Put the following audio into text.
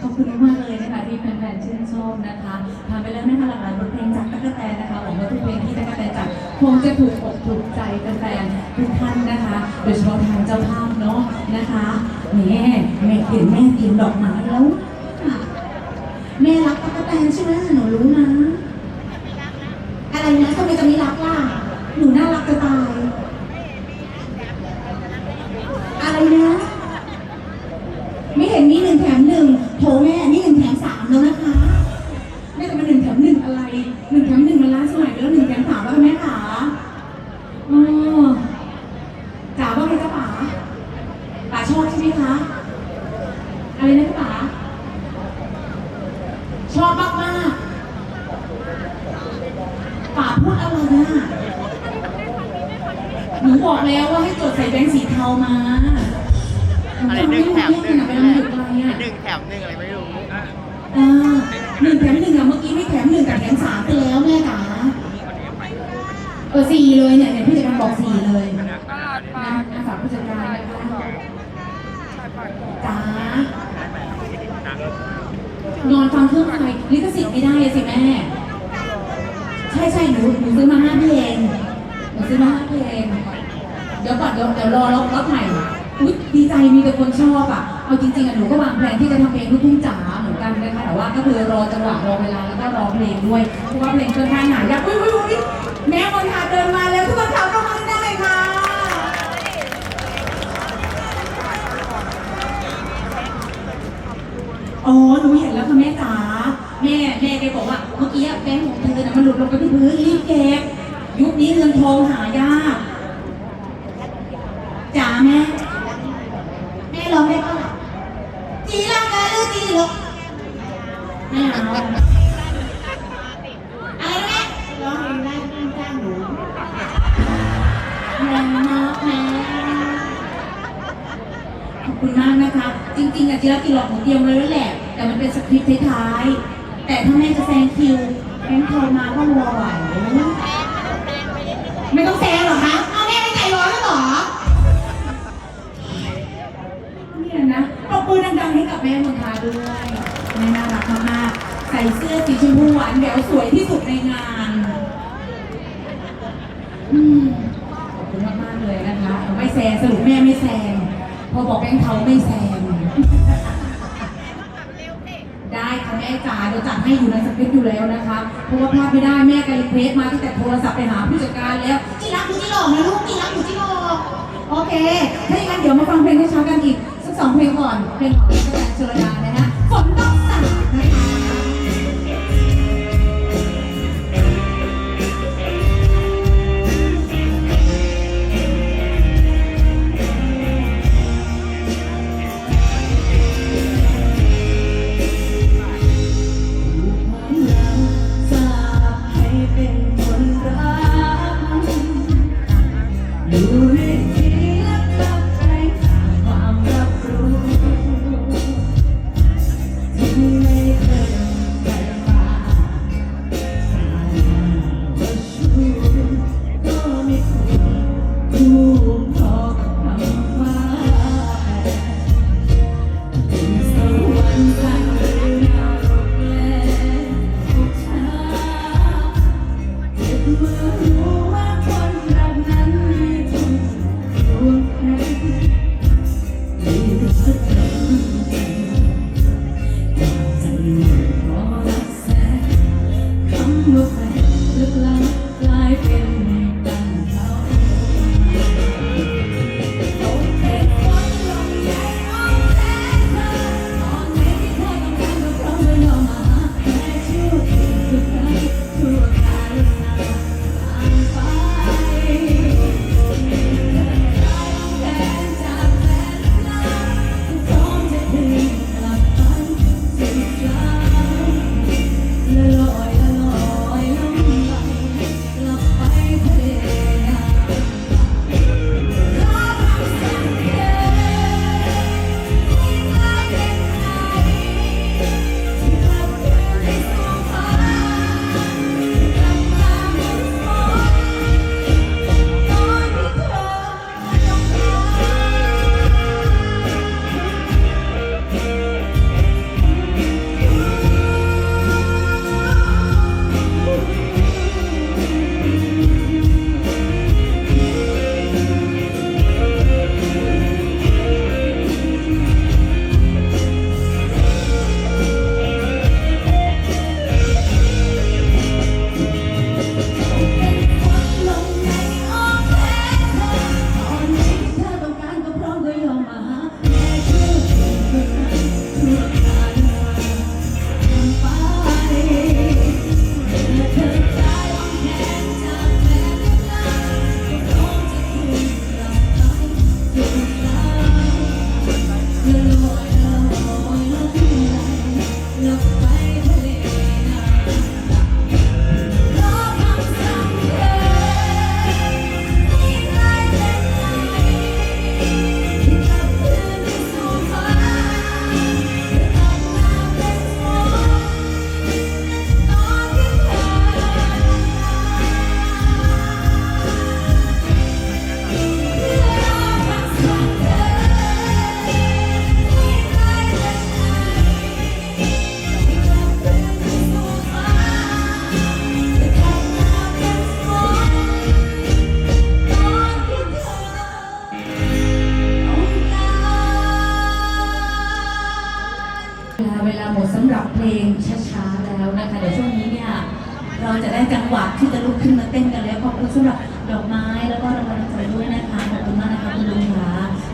ขอบคุณมากเลยนะคะที่แฟนๆชื่นชอบนะคะทำไปแล้วนะคะหลากหลายบทเพลงจากตั๊กแตนนะคะหวังว่าทุกเพลงที่ตั๊กแตนจัดคงจะถูกอกถูกใจแฟนๆทุกท่านนะคะ โดยเฉพาะทางเจ้าภาพเนาะนะคะแม่แม่เห็นแม่เตรียมดอกไม้แล้วแม่รักตั๊กแตนใช่ไหมหนูรู้นะอะไรนะทำไมจะไม่รักล่ะหนูน่ารักจะตายอะไรนะ อ๋อจ๋าว่าไงจ๊ะป๋าป๋าชอบใช่ไหมคะ อะไรนะป๋า ชอบมากมากๆป๋าพูดอะไรนะหนูบอกแล้วว่าให้จดใส่แบงค์สีเทามาอะไรหนึ่งแถมหนึ่งเวนี่ลาแหมันละอยู่ไกลอะหนึ่งแถมหนึ่งอะไรไม่รู้อ่าหนึ่งแถมหนึ่งอะเมื่อกี้ไม่แถมหนึ่งแต่แถมสามไปแล้วแม่จ๋าเออสี่เลยเนี่ยเนี่ยผู้จัดการบอกสี่เลยนะอาฝากผู้จัดการนะคะจ๋านอนฟังเครื่องไฟลิขสิทธิ์ไม่ได้อะสิแม่ ใช่ใช่หนูหนูซื้อมาห้าเพลงหนูซื้อมาห้าเพลงเดี๋ยวก่อนเดี๋ยวเดี๋ยวรอรอบรอบใหม่ อุ๊ยดีใจมีแต่คนชอบอะ เอาจริงๆอะหนูก็วางแผนที่จะทำเพลงลูกทุ่งจ๋าเหมือนกันนะคะแต่ว่าก็คือรอจังหวะรอเวลาแล้วก็รอเพลงด้วย เพราะว่าเพลงค่อนข้างหายากอุ้ยอุ้ยอุ้ยแม่คนขาเดินมาแล้วทุกคนขาเข้ามาได้เลยค่ะ อ๋อหนูเห็นแล้วค่ะแม่จ๋า แม่แม่แกบอกว่าเมื่อกี้อะแบงค์ของเธอน่ะมันหลุดลงไปที่พื้นรีบเก็บ ยุคนี้เงินทองหายาก จริงๆอะจีรังกีหลอกหนูเตรียมไว้แล้วแหละ แต่มันเป็นสคริปต์ท้ายๆ แต่ถ้าแม่จะแซงคิวแบงค์โทรมาก็รัวไหวไม่ต้องแซงหรอคะเอาแม่ไม่ใจร้อนแล้วเหรอ เนี่ยนะปรบมือดังๆให้กับแม่มนทาด้วยแม่น่ารักมากๆใส่เสื้อสีชมพูหวานแหววสวยที่สุดในงาน อืมขอบคุณมากๆเลยนะคะ ไม่แซงสรุปแม่ไม่แซงพอบอกแบงค์เทาไม่แซง ม่จ๋าเดี๋ยวจัดให้อยู่ในสคริปต์อยู่แล้วนะคะเพราะว่าพลาดไม่ได้แม่ก็รีเควสมาตั้งแต่โทรศัพท์ไปหาผู้จัดการแล้วจีรักอยู่ที่หลอกนะลูกจีรักหนูจีหลอกโอเคถ้าอย่างนั้นเดี๋ยวมาฟังเพลงให้ช้ากันอีกสักสองเพลงก่อนเพลงของอาจารย์ชลดา เวลาหมดสำหรับเพลงช้าๆแล้วนะคะเดี๋ยวช่วงนี้เนี่ยเราจะได้จังหวะที่จะลุกขึ้นมาเต้นกันแล้วขอบคุณสำหรับดอกไม้แล้วก็รางวัล